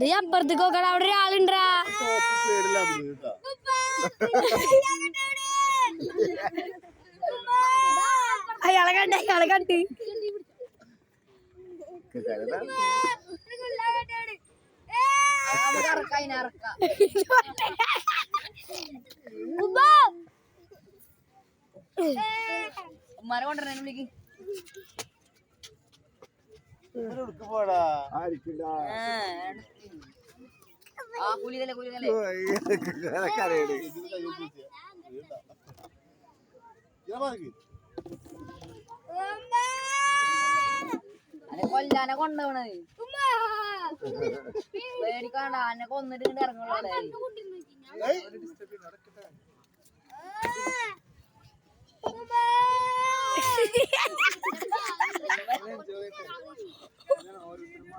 നീ അപ്പുറത്തേക്ക് നോക്കടാ അവിടെ ഒരാളുണ്ടാ അയാളെ കണ്ട അയാളെ കണ്ട്. ഉമ്മാനെ കൊണ്ടുവരണേ വിളിക്ക്. കൊല്ലാനെ കൊണ്ടുപോണത് പേടിക്കാണ്ട അന്നെ കൊന്നിട്ട് ഇറങ്ങുള്ളൂ അവിടെ. കേൾക്കുന്നത് ഉമ്മാനെ പേടി-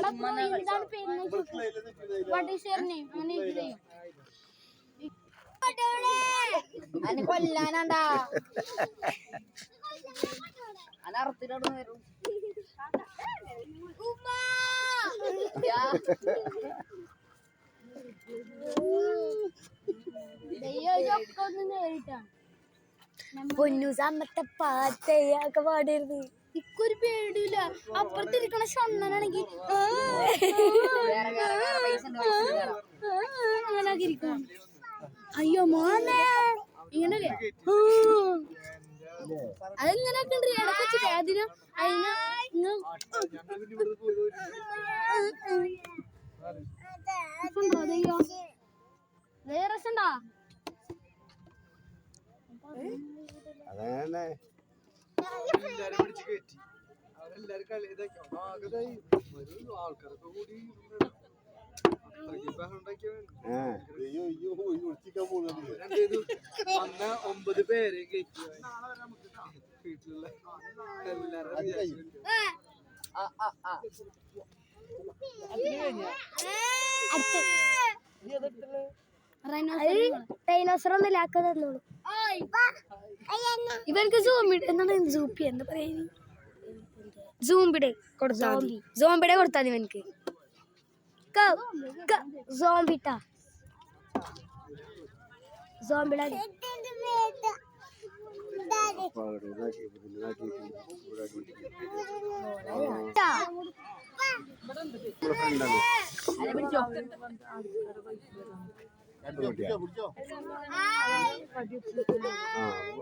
നിന്ന്, സമ്മത്തെ കൊല്ലാനാണ്ടാ. വരും പൊന്നൂസ് പാട്ടയൊക്കെ പാടിയിരുന്നു. ഇക്കൊരു പേടിയില്ല. അപ്പുറത്തിരിക്കണ ഷണ്ണനാണെങ്കിൽ വേറെ ഇരിക്കും വേറെ വേറെ. അയ്യോ മോനെ. ഇങ്ങനെ അതെങ്ങനെയൊക്കെ ഉണ്ട് ഇടയ്ക്ക് വെച്ചിട്ട് അതിന് അതിന് ഇങ്ങ് രസമുണ്ടോ ദയ്യോ? ദേ രസമുണ്ടോ? അതന്നെ ആ അന്ന് ഒമ്പത് പേരെ കയറ്റി. വീട്ടിലുള്ള എല്ലാരും ആ. ആ ആ ഡൈനോസർ ഒന്നും ലാക്ക തന്നോളൂ. ഇവർക്ക് സൂമിഡ് എന്താണ് സൂപ്പി എന്താ പറയുന്നത് സൂംബിടെ കൊടുത്താൽ മതി. സോംബിടെ കൊടുത്താൽ മതി ഇവനക്ക് സോംബിട്ട സോംബിടെ ആ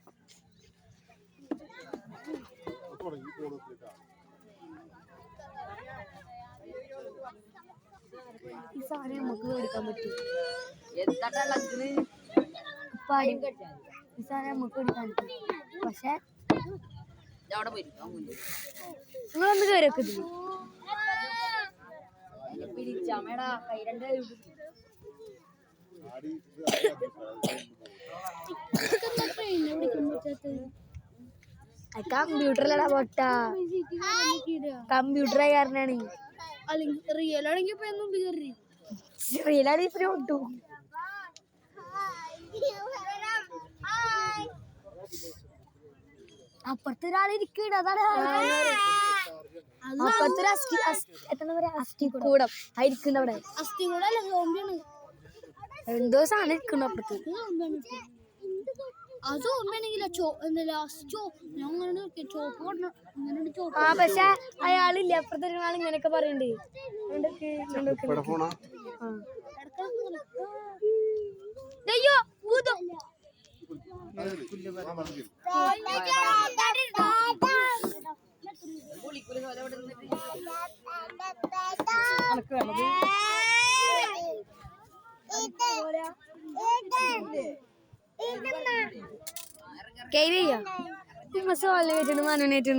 കരയും കരയും ഈ സാധനം നമുക്ക് മേടിക്കാൻ പറ്റും. പാടി. ഈ സാധനം നമുക്ക് എടുക്കാൻ പറ്റും. പക്ഷെ നിങ്ങളൊന്ന് കയറി വെക്കുന്നു പിടിച്ചാമേടാ കമ്പ്യൂട്ടറിലടാ പൊട്ട. കമ്പ്യൂട്ടർ കാരണാണ്. റിയൽ ആണെങ്കിൽ റിയൽ റിയലാണ് ഇപ്പൊ ഒട്ടു അപ്പുറത്ത് അതാണ് അസ്ഥി പറയാ? അവിടെ. എന്തോ സാധനം ഇരിക്കുന്നു അപ്പുറത്ത്. അത് ഓർമ്മയാണെങ്കിൽ ലാസ്റ്റ് ആ പക്ഷെ അയാളില്ല അപ്പുറത്തെ ഒരാൾ ഇങ്ങനെയൊക്കെ പറയണ്ടേ. അയ്യോ ഊതോ. അനക്ക് വേണത്? ഇങ്ങനെ പുളിക്കുലി പോലെ ഇവിടെ നിന്നിട്ട്